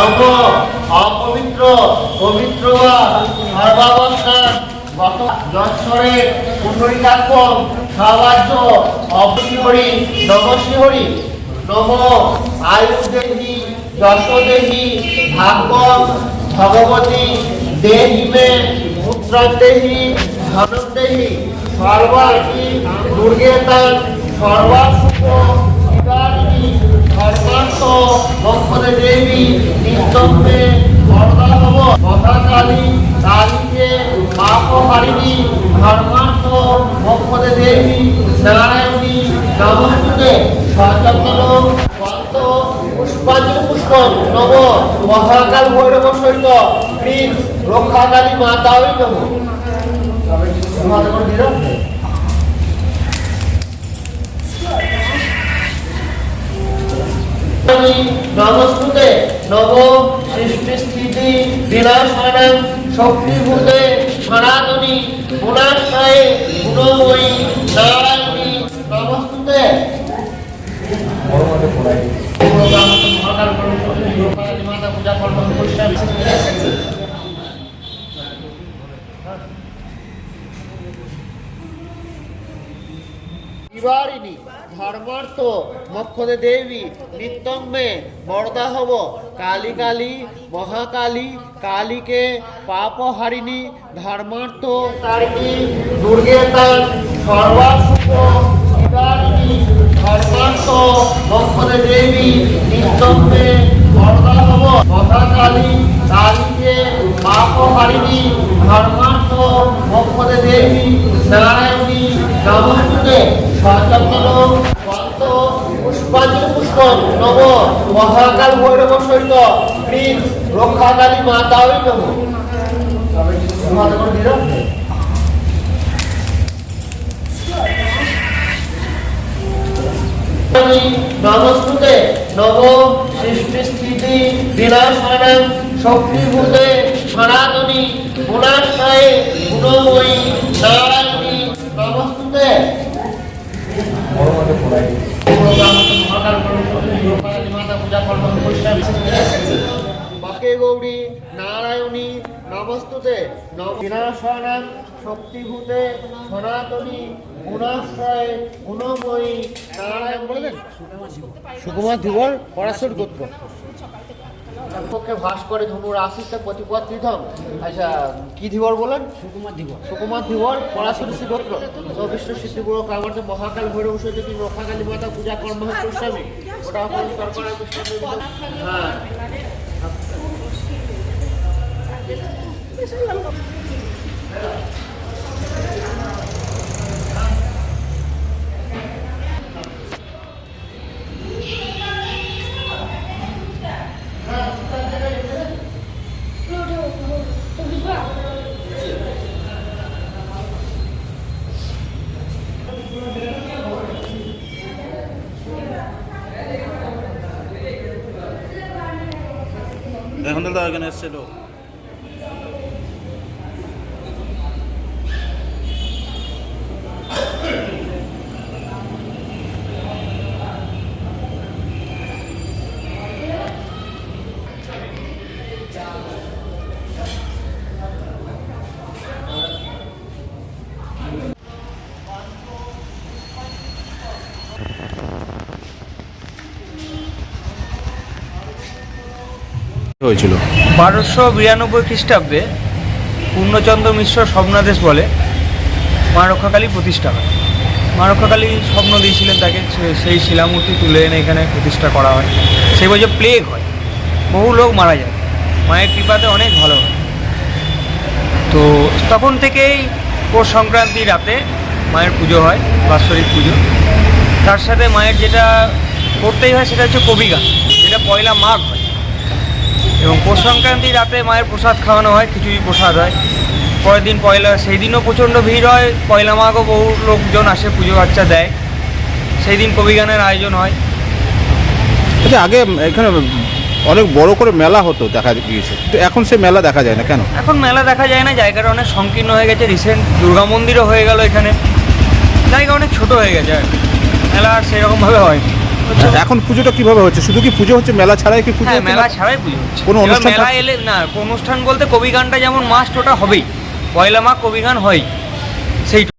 নব অপবিত্র পবিত্র বা সর্বাবস্থান, গত যশ্বরে পুণ্ডরিকাক্ষম সাহায্য অপরিহরি নমশিহরি নম আয়ুর্দেহী, যশোদেহী, ভাগবত, ভগবতী, দেহী মে, পুত্রদেহী ধনদেহী সর্বার্থী দুর্গেতান সর্বাসুখ শিবারিণী সর্বার্থ মক্ষদে দেবী নারায়ণী নমস্তুতে সচন্দন পন্ত পুষ্পাঞ্জলি পুষ্প নব মহাকাল ভৈরব প্রিন্স রক্ষাকালী মাতা ওই নব করে নমস্তুতে নব সৃষ্টি স্থিতি বিনাশানং শক্তিভূতে সনাতনী গুণাশ্রয়ে গুণময়ী নারায়ণী করবেন নিবারিণী ধর্মার্থ, মক্ষদে দেবী, নিত্যম্মে বরদাহব কালী কালী, মহাকালী, কালীকে পাপহারিণী, ধর্মার্থ, তারিণী দুর্গেতান সর্বাসুখ নিবারিণী ধর্মার্থ, মক্ষদে দেবী, নিত্যম্মে বরদাহব মহাকালী, কালীকে পাপহারিণী, ধর্মার্থ, মক্ষদে দেবী, নারায়ণী করে দিল নমস্তুতে নব সৃষ্টি স্থিতি বিনাশানং শক্তিভূতে সনাতনী গুণাশ্রয়ে গুণময়ী নারায়ণী নমস্তুতে মাতা পূজা করবেন গৌরী নারায়ণী নমস্তুতে। বিনাশানং শক্তিভূতে সনাতনী গুণাশ্রয়ে গুণময়ী নারায়ণ বলবেন সুকুমার ধীবর পড়াশোনা করতো পক্ষে ভাস করে ধনুর আশিসে প্রতিপদ ত্রিধম আচ্ছা কি ধীবর বলেন? সুকুমার দিব সুকুমার ধীবর পরাশরী সিদ্ধিপুর কামার্থ মহাকাল ভৈরব তিনি রক্ষাকালী মাতা পূজা কর্ম গোস্বামী ওটা আপনার সরকারের গোস্বামী হ্যাঁ এখন তো এখানে এসেছিল হয়েছিল। বারোশো বিরানব্বই খ্রিস্টাব্দে পূর্ণচন্দ্র মিশ্র স্বপ্নাদেশ বলে মা রক্ষাকালী প্রতিষ্ঠা হয়। মা রক্ষাকালী স্বপ্ন দিয়েছিলেন তাকে সেই শিলামূর্তি তুলে এনে এখানে প্রতিষ্ঠা করা হয়। সেই বছর প্লেগ হয়। বহু লোক মারা যায়। মায়ের কৃপাতে অনেক ভালো হয়। তো তখন থেকেই পৌষ সংক্রান্তি রাতে মায়ের পুজো হয়, বাৎসরিক পুজো। তার সাথে মায়ের যেটা করতেই হয় সেটা হচ্ছে কবি গান, যেটা পয়লা মাঘ হয়। এবং পৌষ সংক্রান্তি রাতে মায়ের প্রসাদ খাওয়ানো হয় খিচুড়ি প্রসাদ হয়। পরের দিন পয়লা সেই দিনও প্রচণ্ড ভিড় হয় পয়লা মাঘও বহু লোকজন আসে পুজো বাচ্চা দেয়। সেই দিন কবি গানের আয়োজন হয়। আচ্ছা আগে এখানে অনেক বড় করে মেলা হতো দেখা গিয়েছে। তো এখন সে মেলা দেখা যায় না কেন? এখন মেলা দেখা যায় না জায়গাটা অনেক সংকীর্ণ হয়ে গেছে। রিসেন্ট দুর্গা মন্দিরও হয়ে গেল এখানে। জায়গা অনেক ছোট হয়ে গেছে আর মেলা আর সেরকমভাবে হয় এখন পুজোটা কীভাবে হচ্ছে? শুধু কি পুজো হচ্ছে মেলা ছাড়াই কি পুজো হ্যাঁ মেলা ছাড়াই পুজো হচ্ছে। কোনো অনুষ্ঠান মেলা এলে না অনুষ্ঠান বলতে কবি গানটা যেমন মাস্ট ওটা হবেই। পয়লা মা কবি গান হয় সেই